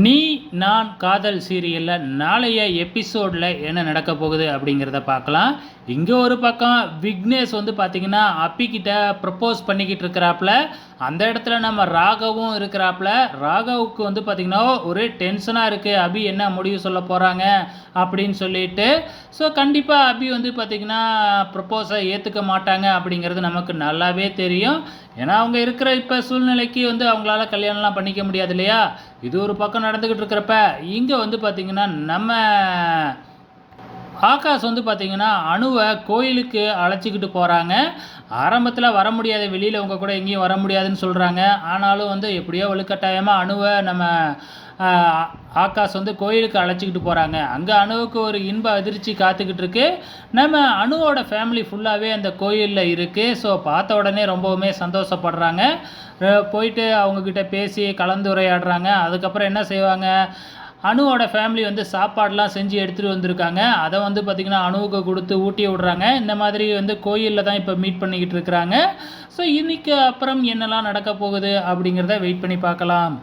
நீ நான் காதல் சீரியலில் நாளைய எபிசோடில் என்ன நடக்க போகுது அப்படிங்கிறத பார்க்கலாம். இங்கே ஒரு பக்கம் விக்னேஷ் வந்து பார்த்திங்கன்னா அப்பிக்கிட்ட ப்ரப்போஸ் பண்ணிக்கிட்டு இருக்கிறாப்புல. அந்த இடத்துல நம்ம ராகவும் இருக்கிறாப்புல. ராகவுக்கு வந்து பார்த்திங்கன்னா ஒரு டென்ஷனாக இருக்குது அபி என்ன முடிவு சொல்ல போகிறாங்க அப்படின்னு சொல்லிட்டு. ஸோ கண்டிப்பாக அபி வந்து பார்த்திங்கன்னா ப்ரப்போஸை ஏற்றுக்க மாட்டாங்க அப்படிங்கிறது நமக்கு நல்லாவே தெரியும். ஏன்னா அவங்க இருக்கிற இப்போ சூழ்நிலைக்கு வந்து அவங்களால கல்யாணம்லாம் பண்ணிக்க முடியாது இல்லையா? இது ஒரு பக்கம் நடந்துக்கிட்டு இருக்கிறப்ப இங்கே வந்து பார்த்திங்கன்னா நம்ம ஆகாஷ் வந்து பார்த்திங்கன்னா அணுவை கோயிலுக்கு அழைச்சிக்கிட்டு போகிறாங்க ஆரம்பத்தில் வர முடியாது வெளியில் அவங்க கூட எங்கேயும் வர முடியாதுன்னு சொல்கிறாங்க ஆனாலும் வந்து எப்படியோ வலுக்கட்டாயமாக அணுவை நம்ம ஆகாஷ் வந்து கோயிலுக்கு அழைச்சிக்கிட்டு போகிறாங்க அங்கே அணுவுக்கு ஒரு இன்ப அதிர்ச்சி காத்துக்கிட்டு இருக்கு. நம்ம அணுவோட ஃபேமிலி ஃபுல்லாகவே அந்த கோயிலில் இருக்குது ஸோ பார்த்த உடனே ரொம்பவுமே சந்தோஷப்படுறாங்க. போயிட்டு அவங்கக்கிட்ட பேசி கலந்துரையாடுறாங்க. அதுக்கப்புறம் என்ன செய்வாங்க? அணுவோட ஃபேமிலி வந்து சாப்பாடெலாம் செஞ்சு எடுத்துகிட்டு வந்திருக்காங்க. அதை வந்து பார்த்திங்கன்னா அணுவுக்கு கொடுத்து ஊட்டி விடுறாங்க. இந்த மாதிரி வந்து கோயிலில் தான் இப்போ மீட் பண்ணிக்கிட்டு இருக்கிறாங்க. ஸோ இன்றைக்கி அப்புறம் என்னெல்லாம் நடக்க போகுது அப்படிங்கிறத வெயிட் பண்ணி பார்க்கலாம்.